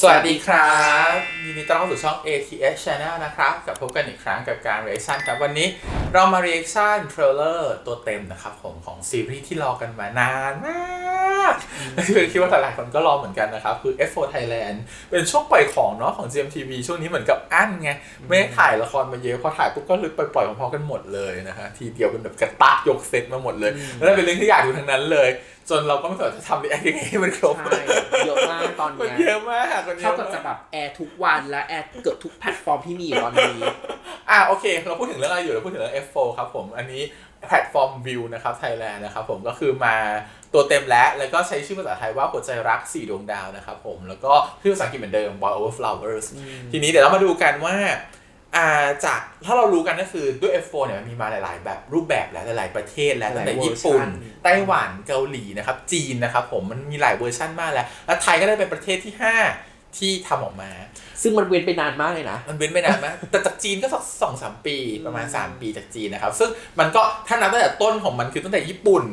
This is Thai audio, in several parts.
สวัสดีครับยินดีต้อนรับสู่ช่อง ATS Channel นะครับกับพบกันอีกครั้งกับการ reaction ครับวันนี้เรามา reaction trailer ตัวเต็มนะครับผมของซีรีส์ที่รอกันมานานมากคือคิดว่าหลายๆคนก็รอเหมือนกันนะครับ คือ F4 Thailand เป็นช่วงปล่อยของเนาะของ GMTV ช่วงนี้เหมือนกับอั้นไง ไม่ได้ถ่ายละครมาเยอะ พอถ่ายปุ๊บก็เลยปล่อยๆพร้อมๆกันหมดเลยนะฮะ ทีเดียวเป็นแบบกระตากยกเซตมาหมดเลย แล้วเป็นเรื่องที่อยากดูทั้งนั้นเลย จนเราก็ไม่สามารถจะทำรีแอคยังไงให้มันครบใช่เยอะมากตอนมันเนี้ยเยอะมากมันเยเท่าอะกับมากจะแบบแอร์ทุกวันและแอร์เกือบทุกแพลตฟอร์มที่มีอยู่ตอนนี้อะโอเค เราพูดถึงเรื่องอะไรอยู่เราพูดถึงเรื่อง F4 ครับผม อันนี้แพลตฟอร์มวิวนะครับไทยแลนด์นะครับผมก็คือมาตัวเต็มแล้วแล้วก็ใช้ชื่อภาษาไทยว่าหัวใจรัก 4 ดวงดาวนะครับผม แล้วก็ชื่อภาษาอังกฤษเหมือนเดิม Boy Over Flowers ทีนี้เดี๋ยวเรามาดูกันว่าอ่าจากถ้าเรารู้กันก็คือด้วย F4 เนี่ยมันมีมาหลาย ๆ แบบรูปแบบแล้วหลาย ๆ ประเทศแล้วตั้งแต่หลายเวอร์ญี่ปุ่นชันไต้หวันเกาหลีนะครับจีนนะครับผมมันมีหลายเวอร์ชันมากแล้ว แล้วไทยก็ได้เป็นประเทศที่ 5 ที่ทำออกมา ซึ่งมันเว้นไปนานมากเลยนะ มันเว้นไปนานมากแต่จากจีนก็สักสองสามปีประมาณ3ปีจากจีนนะครับ ซึ่งมันก็ถ้านับตั้งแต่ต้นของมันคือตั้งแต่ญี่ปุ่น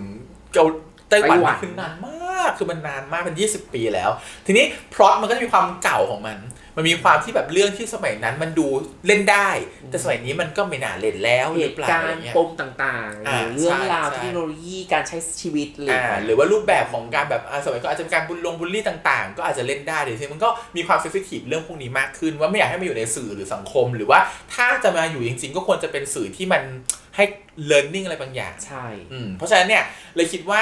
เกาไต้หวันไต้หวันคือนานมาก คือมันนานมากเป็น 20 ปีแล้ว ทีนี้พล็อตมันก็จะมีความเก่าของมัน มันมีความที่แบบเรื่องที่สมัยนั้นมันดูเล่นได้ แต่สมัยนี้มันก็ไม่น่าเล่นแล้วเหหรือตุเปล่าการอะไรณ์เงี้ย ปมต่างๆหอ่ารือเรื่องใช่ราวใช่ เทคโนโลยีการใช้ชีวิตอะไรอย่างอ่าเงี้ย หรือว่ารูปแบบของการแบบอ่าสมัยก็อาจจะเป็นการบุลลงบูลลี่ต่างๆ ก็อาจจะเล่นได้เดี๋ยวทีมันก็มีความเซนซิทีฟเรื่องพวกนี้มากขึ้น ว่าไม่อยากให้มาอยู่ในสื่อหรือสังคม หรือว่าถ้าจะมาอยู่จริงๆ ก็ควรจะเป็นสื่อที่มันให้ learning อะไรบางอย่าง ใช่ อืมเพราะฉะนั้นเนี่ยเลยคิดว่า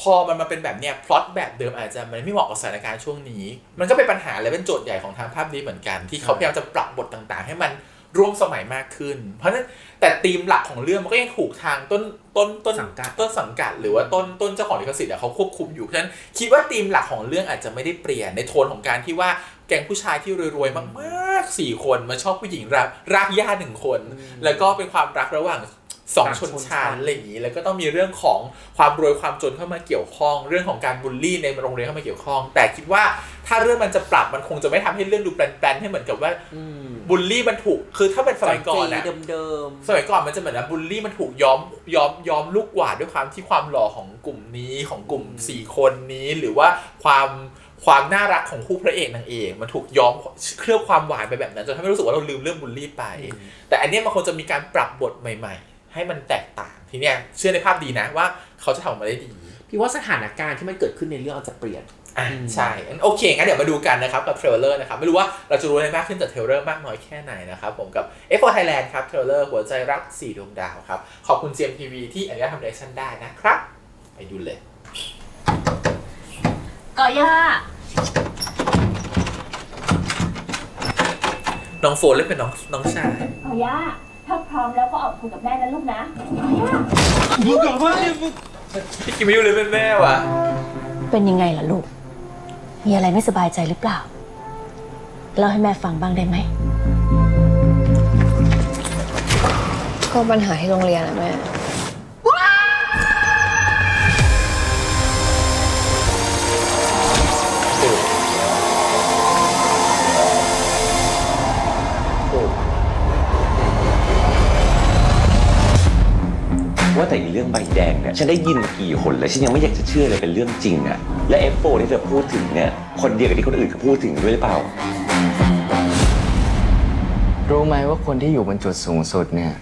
พอมันมาเป็นแบบเนี้ยพล็อตแบบเดิมอาจจะมันไม่เหมาะกับสถานการณ์ช่วงนี้ มันก็เป็นปัญหาและเป็นโจทย์ใหญ่ของทางภาพนี้เหมือนกัน ที่เขาพยายามจะปรับบทต่างๆ ให้มันร่วมสมัยมากขึ้น เพราะฉะนั้นแต่ธีมหลักของเรื่องมันก็ยังถูกทางต้นต้นต้นสังกัดต้นสังกัด หรือว่าต้นต้นเจ้าของลิขสิทธิ์อะเขาควบคุมอยู่เพราะฉะนั้นคิดว่าธีมหลักของเรื่องอาจจะไม่ได้เปลี่ยนในโทนของการที่ว่าแก๊งผู้ชายที่รวยๆมากๆสี่คนมาชอบผู้หญิงรักรากหญ้าหนึ่งคน แล้วก็เป็นความรักระหว่าง สองชนชั้นอะไรอย่างนี้แล้วก็ต้องมีเรื่องของความรวยความจนเข้ามาเกี่ยวข้อง เรื่องของการบูลลี่ในโรงเรียนเข้ามาเกี่ยวข้อง แต่คิดว่าถ้าเรื่องมันจะปรับมันคงจะไม่ทำให้เรื่องดูแปลนๆให้เหมือนกับว่าอืมบูลลี่มันถูกคือถ้าเป็นสมัยก่อนจำอะเจเดิมสมัยก่อนมันจะเหมือนว่าบูลลี่มันถูกย้อมย้อมย้อมลูกกวาดด้วยความที่ความหล่อของกลุ่มนี้ของกลุ่มสี่คนนี้หรือว่าความความน่ารักของคู่พระเอกนางเอกมันถูกย้อมเคลือบความหวานไปแบบนั้นจนทำให้รู้สึกว่าเราลืมเรื่องบูลลี่ไป แต่อันเนี้ยมันคงจะมีการปรับบทใหม่ ๆ ให้มันแตกต่างทีเนี้ยเชื่อในภาพดีนะว่าเขาจะทำออกมาได้ดีๆพี่ว่าสถานการณ์ที่มันเกิดขึ้นในเรื่องอาจจะเปลี่ยนอะอืมใช่งั้นโอเคงั้นเดี๋ยวมาดูกันนะครับกับเทรลเลอร์นะครับไม่รู้ว่าเราจะรู้อะไรมากขึ้นจากเทรลเลอร์มากน้อยแค่ไหนนะครับผมกับ F4 Thailand ครับเทรลเลอร์หัวใจรัก4ดวงดาวครับ ขอบคุณ GMTV ที่อนุญาตทำเรชั่นได้นะครับ ไปดูเลยก็ย่าน้องโฟนเล่นเป็นน้องน้องชายก็ย่า ถ้าพร้อมแล้วก็ออกคุยกับแม่นะลูกนะก็ย่าพี่กิมมิวเลยเป็นแม่ว่ะ เป็นยังไงล่ะลูก มีอะไรไม่สบายใจหรือเปล่า เล่าให้แม่ฟังบ้างได้ไหม ก็ปัญหาที่โรงเรียนอะแม่ ว่าแต่อีเรื่องใบแดงเนี่ยฉันได้ยินมากี่คนแล้วฉันยังไม่อยากจะเชื่อเลยเป็นเรื่องจริงอะและ F4 ที่เธอพูดถึงเนี่ยคนเดียวกับที่คนอื่นเขาพูดถึงด้วยหรือเปล่า รู้ไหมว่าคนที่อยู่บนจุดสูงสุดเนี่ย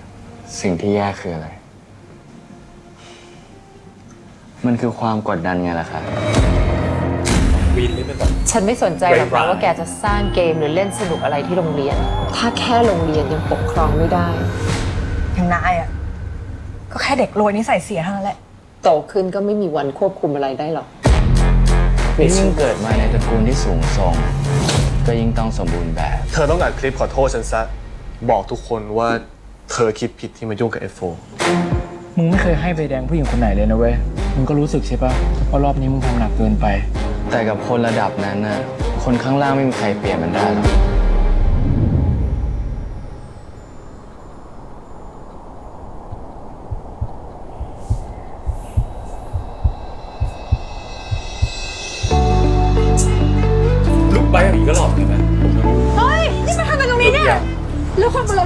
สิ่งที่แย่คืออะไร มันคือความกดดันไงล่ะครับวินเล่นเป็นแบบ ฉันไม่สนใจหรอก Ray นะ Ray ว่าแกจะสร้างเกมหรือเล่นสนุกอะไรที่โรงเรียน ถ้าแค่โรงเรียนยังปกครองไม่ได้ อย่างนายอะ ก็แค่เด็กรวยนิสัยเสียเท่านั้นแหละ โตขึ้นก็ไม่มีวันควบคุมอะไรได้หรอกยิ่งเกิดมาในตระกูลที่สูงส่ง ก็ยิ่งต้องสมบูรณ์แบบ เธอต้องอัดคลิปขอโทษฉันซะ บอกทุกคนว่าเธอคิดผิดที่มายุ่งกับ F4 มึงไม่เคยให้ใบแดงผู้หญิงคนไหนเลยนะเว้ย มึงก็รู้สึกใช่ปะว่ารอบนี้มึงทำหนักเกินไป แต่กับคนระดับนั้นน่ะ คนข้างล่างไม่มีใครเปลี่ยนมันได้หรอกลูก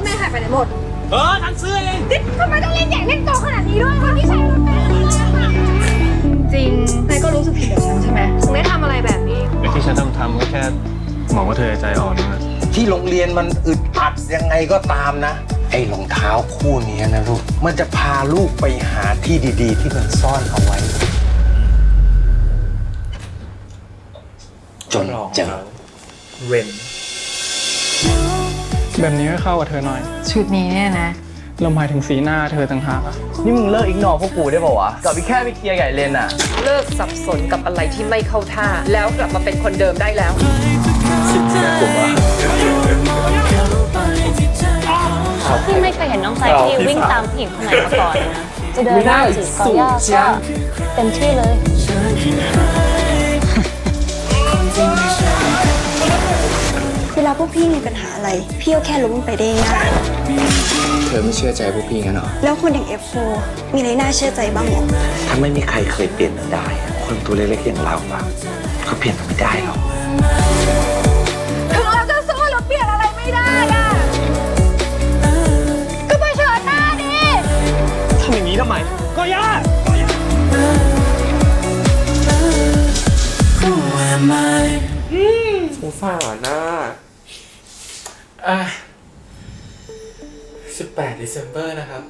ถแม่หายไปไหนหมด เออทันซื้อเองทำไมต้องเล่นใหญ่เล่นโตขนาดนี้ด้วยคนที่ใช้รถแม่จริงนายก็รู้สึกผิดกับฉันใช่ไหมถึงได้ทำอะไรแบบนี้ ไอ้ที่ฉันทำทำก็แค่หวังว่าเธอจะใจอ่อนนะที่โรงเรียนมันอึดอัดยังไงก็ตามนะ ไอ้รองเท้าคู่นี้นะลูก มันจะพาลูกไปหาที่ดีๆ ที่มันซ่อนเอาไว้ จนลองเจอเรน แบบนี้ก็เข้ากับเธอหน่อย ชุดนี้เนี่ยนะ เราหมายถึงสีหน้าเธอต่างหากอะนี่มึงเลิกอีกนอพวกกูได้ป่าวะกลับไปแค่ไปเคลียร์ไก่เลนอะเลิกสับสนกับอะไรที่ไม่เข้าท่า แล้วกลับมาเป็นคนเดิมได้แล้วพี่ไม่เคยเห็นน้องไซที่วิ่งตามผู้หญิงคนไหนมาก่อนนะ จะเดินไม่หได้น้าจีบกอย่าสูงเชียก็งเต็มที่เลย เวลาพวกพี่มีปัญหาอะไร พี่ก็แค่ล้มลงไปได้ง่ายเธอไม่เชื่อใจพวกพี่งั้นเหรอ แล้วคนอย่าง F4 มีอะไรน่าเชื่อใจบ้างหรอถ้าไม่มีใครเคยเปลี่ยนมันได้ คนตัวเล็กๆอย่างเราอะก็เปลี่ยนมันไม่ได้หรอกถึงเราจะสู้เราเปลี่ยนอะไรไม่ได้อะก็เผชิญหน้าดิทำอย่างนี้ทำไมก็ยากสงสารนะ อะ18 December นะครับ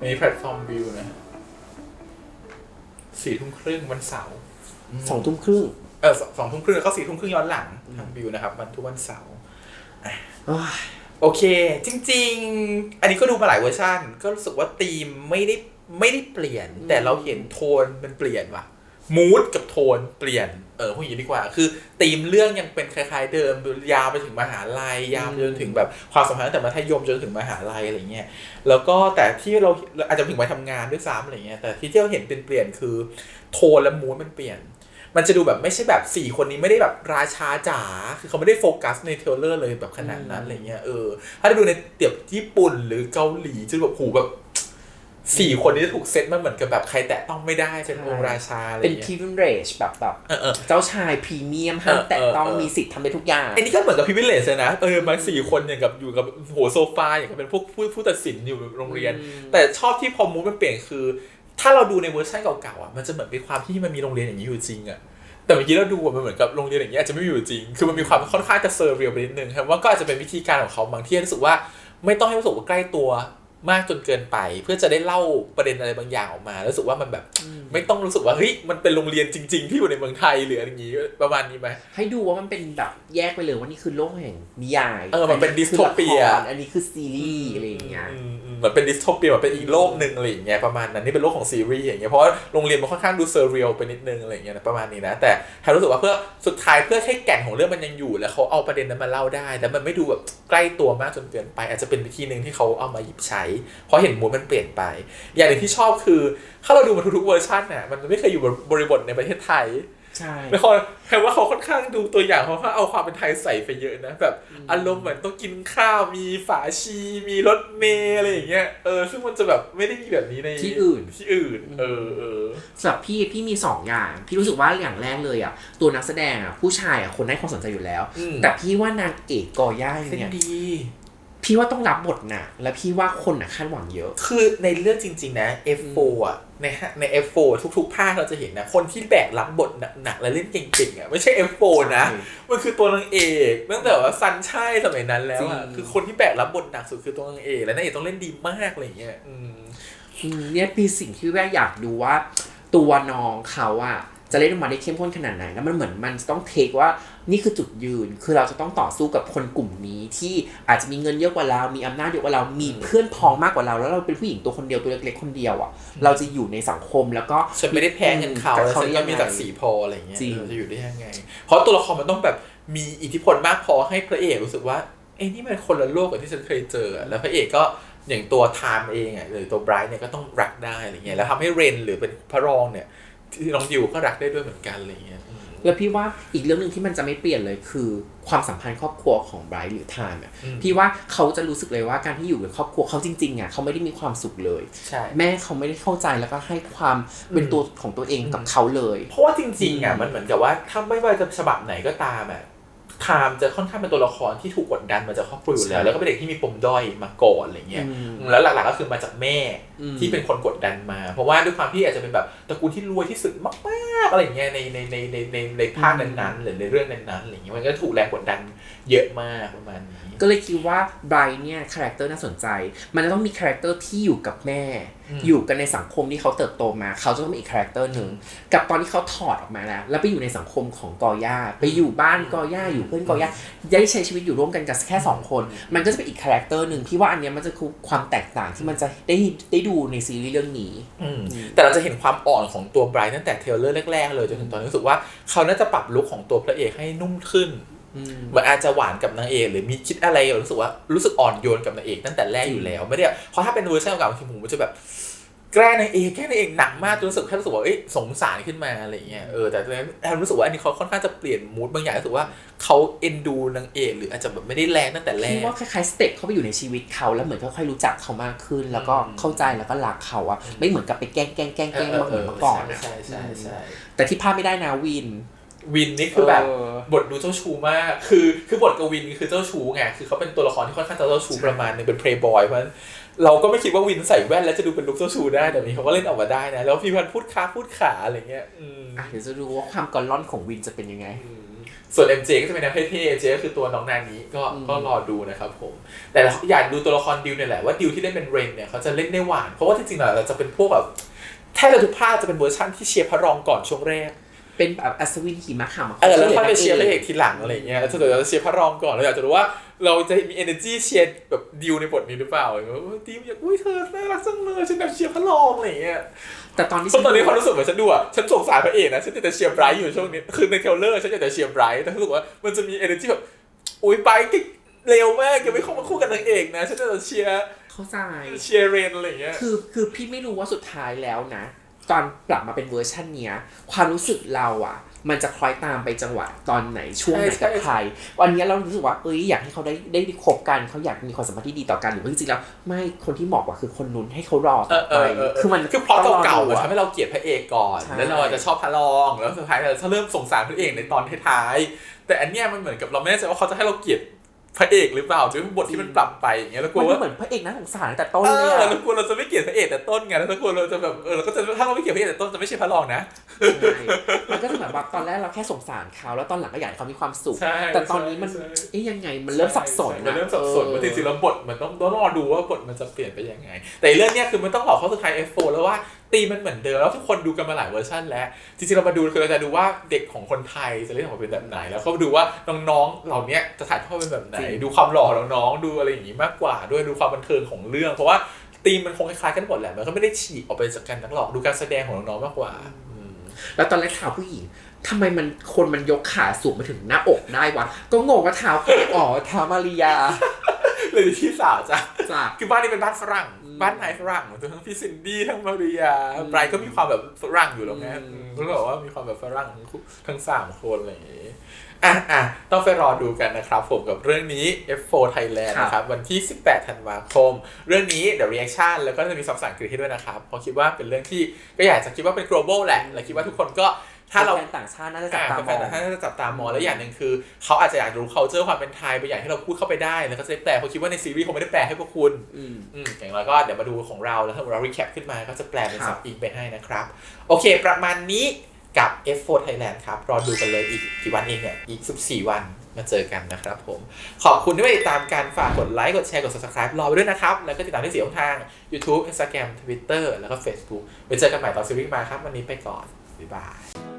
ในแพลตฟอร์มวิวนะสี่ทุ่มครึ่งวันเสาร์สองทุ่มครึ่งเออสองสองทุ่มครึ่งแล้วก็สี่ทุ่มครึ่งย้อนหลังทางวิวนะครับ วันทุกวันเสาร์อะโอเค จริง ๆ อันนี้ก็ดูมาหลายเวอร์ชันก็รู้สึกว่าธีมไม่ได้ไม่ได้เปลี่ยน แต่เราเห็นโทนมันเปลี่ยนว่ะ มูดกับโทนเปลี่ยนเออพูดอย่างนี้ดีกว่า คือธีมเรื่องยังเป็นคล้ายๆเดิมยาวไปถึงมหาลัยยาวจนถึงแบบความสัมพันธ์ตั้งแต่มัธยมจนถึงมหาลัยอะไรเงี้ยแล้วก็แต่ที่เราอาจจะถึงไปทำงานด้วยซ้ำอะไรเงี้ยแต่ที่เราเห็นเป็นเปลี่ยนคือโทนและมูดมันเปลี่ยน มันจะดูแบบไม่ใช่แบบสี่คนนี้ไม่ได้แบบราชาจ๋าคือเขาไม่ได้โฟกัสในเทลเลอร์เลยแบบขนาดนั้นอะไรเงี้ยเออถ้าด้ดูในเตียบญี่ปุ่นหรือเกาหลีจะแบบโหแบบ สี่คนนี้จะถูกเซตมาเหมือนกับแบบใครแตะต้องไม่ได้เป็นองค์ราชาอะไรเป็นเงี้ยพีวินเรจแบบแบบเออเออเจ้าชายพรีเมียมห้ามเออแตะต้องเออมีสิทธิ์ทำได้ทุกอย่างไอ้นี่ก็เหมือนกับพิวิเลสเลยนะเออมาสี่คนอย่างกับอยู่กับโหโซฟาอย่างกับเป็นพวกผู้ผู้ตัดสินอยู่โรงเรียนอืมแต่ชอบที่พอมูดมันเปลี่ยนคือ ถ้าเราดูในเวอร์ชันเก่าๆอะมันจะเหมือนเป็นความที่มันมีโรงเรียนอย่างนี้อยู่จริงอะแต่เมื่อกี้เราดูอะมันเหมือนกับโรงเรียนอย่างนี้อาจจะไม่มีอยู่จริง คือมันมีความค่อนข้างจะเซอร์เรียลไปนิดนึงครับว่าก็อาจจะเป็นวิธีการของเขาบางที่รู้สึกว่าไม่ต้องให้รู้สึกว่าใกล้ตัว มากจนเกินไป เพื่อจะได้เล่าประเด็นอะไรบางอย่างออกมาแล้วรู้สึกว่ามันแบบ ไม่ต้องรู้สึกว่าเฮ้ยมันเป็นโรงเรียนจริง ๆ ที่อยู่ในเมืองไทยหรืออะไรอย่างงี้ประมาณนี้ไหมให้ดูว่ามันเป็นแบบแยกไปเลยว่านี่คือโลกแห่งนิยายเออมันเป็นคือ dystopian ละครอันนี้คือซีรีส์อะไรอย่างเงี้ยอืมอืมเหมือนเป็นดิสโทเปียแบบเป็นอีกโลกหนึ่งอะไรอย่างเงี้ยประมาณนั้นนี่เป็นโลกของซีรีส์อย่างเงี้ยเพราะว่าโรงเรียนมันค่อนข้างดูเซอร์เรียลไปนิดนึงอะไรอย่างเงี้ยนะประมาณนี้นะ แต่แฮรู้สึกว่าเพื่อสุดท้ายเพื่อให้แก่นของเรื่องมันยังอยู่ แล้วเขาเอาประเด็นนั้นมาเล่าได้แต่มันไม่ดูแบบใกล้ตัวมากจนเกินไป อาจจะเป็นวิธีหนึ่งที่เขาเอามาหยิบใช้เพราะเห็นมูดมันเปลี่ยนไป อย่างหนึ่งที่ชอบคือ ถ้าเราดูมาทุกๆเวอร์ชันน่ะมันไม่เคยอยู่บริบทในประเทศไทยใช่ไม่ค่อยแปลว่าเขาค่อนข้างดูตัวอย่างเขาค่อนข้างเอาความเป็นไทยใส่ไปเยอะนะแบบอารมณ์เหมือนต้องกินข้าวมีฝาชีมีรถเมล์อะไรอย่างเงี้ยเออซึ่งมันจะแบบไม่ได้มีแบบนี้ในที่อื่นที่อื่น เออเออสำหรับพี่พี่มีสองอย่าง พี่รู้สึกว่าอย่างแรกเลยอะตัวนักแสดงอะผู้ชายอะคนให้ความสนใจอยู่แล้วอืมแต่พี่ว่านางเอกกอย่าเส้นเนี่ยดี พี่ว่าต้องรับบทหนักและพี่ว่าคนอะคาดหวังเยอะ คือในเรื่องจริง ๆ นะ F4 อะในฮะใน F4 ทุก ๆ ภาคเราจะเห็นนะ คนที่แบกรับบทหนักๆและเล่นเก่งๆอะไม่ใช่ F4 นะใช่มันคือตัวนางเอกตั้งแต่ว่าซันใช่สมัยนั้นแล้วอะจริงคือคนที่แบกรับบทหนักสุดคือตัวนางเอกและนางเอกต้องเล่นดีมากอะไรอย่างเงี้ยอืมอืมเนี่ยปีสิ่งที่แม่อยากดูว่า ตัวน้องเขาอะ จะเล่นออกมาได้เข้มข้นขนาดไหน แล้วมันเหมือนมันจะต้องเทคว่านี่คือจุดยืน คือเราจะต้องต่อสู้กับคนกลุ่มนี้ที่อาจจะมีเงินเยอะกว่าเรา มีอำนาจเยอะกว่าเรา มีเพื่อนพ้องมากกว่าเรา แล้วเราเป็นผู้หญิงตัวคนเดียวตัวเล็กๆคนเดียวอะเราจะอยู่ในสังคมแล้วก็ฉันไม่ได้แพงเงินเขากับแล้วฉันได้ก็ยังไงมีศักดิ์ศรีพออะไรอย่างเงี้ยจริงเออจะอยู่ได้ยังไง เพราะตัวละครมันต้องแบบมีอิทธิพลมากพอให้พระเอกรู้สึกว่าเอ้ยนี่มันคนละโลกกับที่ฉันเคยเจออะแล้วพระเอกก็อย่างตัวไทม์เองอะหรือตัวไบรท์เนี่ยก็ต้องรักได้อะไรเงี้ยแล้วทำให้เรนหรือเป็นพระรองเนี่ย ที่น้องดิวก็รักได้ด้วยเหมือนกันอะไรเงี้ยอืมแล้วพี่ว่าอีกเรื่องหนึ่งที่มันจะไม่เปลี่ยนเลยคือความสัมพันธ์ครอบครัวของไบรท์หรือไทม์อะอืมพี่ว่าเขาจะรู้สึกเลยว่าการที่อยู่กับครอบครัวเขาจริงๆอะเขาไม่ได้มีความสุขเลยใช่แม่เขาไม่ได้เข้าใจแล้วก็ให้ความเป็นตัวของตัวเองกับเขาเลย เพราะว่าจริงๆอะมันเหมือนกับว่าถ้าไม่ว่าจะฉบับไหนก็ตามอะ ไทม์จะค่อนข้างเป็นตัวละครที่ถูกกดดันมาจากครอบครัวอยู่แล้ว แล้วก็เป็นเด็กที่มีปมด้อยมาก่อนอะไรเงี้ยอืมแล้วหลักๆก็คือมาจากแม่อืมที่เป็นคนกดดันมา เพราะว่าด้วยความที่อาจจะเป็นแบบตระกูลที่รวยที่สุดมากๆอะไรเงี้ยในในในในในในภาคนั้นๆหรือในเรื่องนั้นๆอะไรเงี้ยมันก็ถูกแรงกดดันเยอะมากประมาณนี้ ก็เลยคิดว่าไบรท์เนี่ยคาแรคเตอร์น่าสนใจ มันจะต้องมีคาแรคเตอร์ที่อยู่กับแม่อืมอยู่กันในสังคมที่เขาเติบโตมา เขาจะต้องมีอีกคาแรคเตอร์หนึ่งกับตอนที่เขาถอดออกมาแล้ว แล้วไปอยู่ในสังคมของกอย่าไปอยู่บ้านกอย่าอยู่เพื่อนกอย่าได้ใช้ชีวิตอยู่ร่วมกันกับแค่สองคน มันก็จะเป็นอีกคาแรคเตอร์หนึ่งพี่ว่าอันเนี้ยมันจะคือความแตกต่างที่มันจะได้ได้ดูในซีรีส์เรื่องนี้อืมแต่เราจะเห็นความอ่อนของตัวไบรท์ตั้งแต่เทรลเลอร์แรกๆเลยจนถึงตอนนี้รู้สึกว่าเขาน่าจะปรับลุคของตัวพระเอกให้นุ่มขึ้นเห มือนอาจจะหวานกับนางเอกหรือมีคิดอะไรรู้สึกว่ารู้สึกอ่อนโยนกับนางเอกตั้งแต่แรกอยู่แล้วไม่ได้เพราะถ้าเป็นเวอร์ชันเก่าๆทีหมูมันจะแบบแกล้งนางเอกแกล้งนางเอกหนักมากจนรู้สึกแค่รู้สึกว่าเอ้ยสงสารขึ้นมาอะไรอย่างเงี้ยเออแต่ตอนนี้แอมรู้สึกว่าอันนี้เขาค่อนข้างจะเปลี่ยนมูดบางอย่างรู้สึกว่าเขาเอ็นดูนางเอกหรืออาจจะแบบไม่ได้แรงตั้งแต่แรพี่กว่าคล้ายๆสเต็ปเข้าไปอยู่ในชีวิตเขาแล้วเหมือนค่อยๆรู้จักเขามากขึ้น แล้วก็เข้าใจแล้วก็รักเขาอะไม่เหมือนกับไปแกล้งแกล้งแกล้งแกล้งเหมือนเมื่อก่อนอะใช่ใช่ใช่แต่ที่พลาดไม่ได้นะวิน วินนี่คือแบบเออบทดูเจ้าชู้มาก คือคือบทกับวินคือเจ้าชู้ไง คือเขาเป็นตัวละครที่ค่อนข้างจะเจ้าชู้ประมาณหนึงเป็นเพลย์บอยเพราะฉะนั้นเราก็ไม่คิดว่าวินใส่แว่นแล้วจะดูเป็นลุคเจ้าชู้ได้แต่นี้เขาก็เล่นออกมาได้นะ แล้วพี่พันธ์พูดค้าพูดขาอะไรเงี้ยอืมอะเดี๋ยวจะดูว่าความกอลล่อนของวินจะเป็นยังไง ส่วน MJ ก็จะเป็นแนวเท่ๆ MJ ก็คือตัวน้องนานี้ก็อืมก็รอดูนะครับผม แต่อยากดูตัวละครดิวเนี่ยแหละว่าดิวที่เล่นเป็นเรนเนี่ยเขาจะเล่นได้หวานเพราะว่าจริงๆแล้วเราจะเป็นพวกแบบแทบจะทุกภาคจะเป็นเวอร์ชั่นที่เชียร์พระรองก่อนช่วงแรก เป็นแบบอัศวินหิมะขาวเออแล้วค่อยไปเชียร์พระเอกทีหลังอะไรอย่างเงี้ยแล้วถ้าเกิดเราจะเชียร์พระรองก่อนเราอยากจะรู้ว่าเราจะมี energy เชียร์แบบดิวในบทนี้หรือเปล่าอย่างเงี้ยว่าดิวอยากอุ้ยเธอน่ารักจังเลยฉันแบบเชียร์พระรองอะไรอย่างเงี้ยแต่ตอนนี้เพราะตอนนี้ความรู้สึกเหมือนฉันดูอะฉันสงสารพระเอกนะฉันอยากจะเชียร์ไบรท์อยู่ช่วงนี้คือในเทรลเลอร์ฉันอยากจะเชียร์ไบรท์แต่รู้สึกว่ามันจะมี energy แบบอุ้ยไบรท์เร็วมากยังไม่เข้ามาคู่กับนางเอกนะฉันจะเชียร์เข้าใจเชียร์เรนอะไรอย่างเงี้ยคือคือพี่ไม่รู้ว่าสุดท้ายแล้วนะ ตอนปรับมาเป็นเวอร์ชันเนี้ย ความรู้สึกเราอะ มันจะคล้อยตามไปจังหวะตอนไหนช่วงไหนใช่กับใช่ใครวันเนี้ยเรารู้สึกว่าเอ้ยอยากให้เขาได้ได้คบกันเขาอยากมีความสัมพันธ์ที่ดีต่อกันหรือว่าจริงๆแล้วไม่คนที่เหมาะกว่าคือคนนู้นให้เขารอเอต่ออไปเออเออคือมันคือพล็อตต้องรเก่าๆดูมันอะทำให้เราเกลียดพระเอกก่อนใช่แล้วเราจะชอบพระรองแล้วสุดท้ายเราจะเริ่มสงสารพระเอกในตอนท้ายๆแต่อันเนี้ยมันเหมือนกับเราไม่แน่ใจว่าเขาจะให้เราเกลียด พระเอกหรือเปล่าด้วยบทที่มันปรับไปอย่างเงี้ยแล้วกลัมันวดูว่าเหมือนพระเอกน่าสงสารตั้งแต่ต้นเอเลยออะแล้วกลัวเราจะไม่เกลียดพระเอกแต่ต้นไงแล้วกลัวเราจะแบบเออเราก็จะถ้าเราไม่เกลียดพระเอกแต่ต้นจะไม่ใช่พระรองนะใช่มันก็จะเหมือนว่าตอนแรกเราแค่สงสารเขาแล้วตอนหลังก็อยากให้เขามีความสุขใช่แต่ตอนนี้มันใช่เอ๊ยยังไงมันเริ่มสับสนมันนะเริ่มสับสนเออว่าจริงๆแล้วบทมันต้องต้องรอดูว่าบทมันจะเปลี่ยนไปยังไง แต่เรื่องเนี้ยคือมันต้องบอกเขาสุดท้าย F4 แล้วว่า ตีมมันเหมือนเดิมแล้วทุกคนดูกันมาหลายเวอร์ชันแล้ว จริงๆเรามาดูคือเราจะดูว่าเด็กของคนไทยจะเล่นออกมาเป็นแบบไหน แล้วก็ดูว่าน้องๆเหล่าเนี้ยจะถ่ายทอดเป็นแบบไหน ดูความหล่อของน้องๆดูอะไรอย่างงี้มากกว่า ด้วยดูความบันเทิงของเรื่อง เพราะว่าตีมมันคงคล้ายๆกันหมดแหละมันก็ไม่ได้ฉีกออกไปจากกันนักหรอกดูการแสดงของน้องๆมากกว่าอืมแล้วตอนแรกเท้าผู้หญิงทำไมมันคนมันยกขาสูงมาถึงหน้าอกได้วะ ก็งงว่าเท้าใครอ๋อเท้ามาริยาเลยพี่สาวจ้ะจ้ะคือบ้านนี้เป็นบ้านฝรั่ง บ้านนายฝรั่งทั้งพี่ซินดี้ทั้งมาริยาไบรท์ก็มีความแบบฝรั่งอยู่แล้วไงอืมก็แบบว่ามีความแบบฝรั่งทั้งคู่ทั้งสามคนอะไรอย่างงี้อะอะต้องไปรอดูกันนะครับผมกับเรื่องนี้ F4 Thailand นะครับ วันที่ 18 ธันวาคม เรื่องนี้เดี๋ยว reaction แล้วก็จะมีซับสังกฤษให้ด้วยนะครับเพราะคิดว่าเป็นเรื่องที่ก็อยากจะคิดว่าเป็น global แหละและคิดว่าทุกคนก็ ถ้าเราแฟนต่างชาติน่าจะจับตามแฟอนงๆถ้าจะจับตามองแล้วอย่างหนึ่งคือ เขาอาจจะอยากรู้ culture ความเป็นไทยไปอย่างที่เราพูดเข้าไปได้แล้วก็จะได้แปลเพราะคิดว่าในซีรีส์คงไม่ได้แปลให้พวกคุณอืมอืมอย่างไรก็เดี๋ยวมาดูของเราแล้วถ้าเรา recap ขึ้นมาก็จะแปลเป็นครัซับบอิงไปให้นะครับโอเค ประมาณนี้กับ F4 Thailand ครับ รอดูกันเลยอีกกี่วันเองเนี่ย อีก 14 วันมาเจอกันนะครับผม ขอบคุณที่มาติดตามการฝากกดไลค์ กดแชร์ กด subscribe รอไปด้วยนะครับ แล้วก็ติดตามที่เสียงทาง YouTube Instagram Twitter แล้วก็ Facebook ไปเจอกันใหม่ตอนซีรีส์มาครับ วันนี้ไปก่อน บ๊ายบาย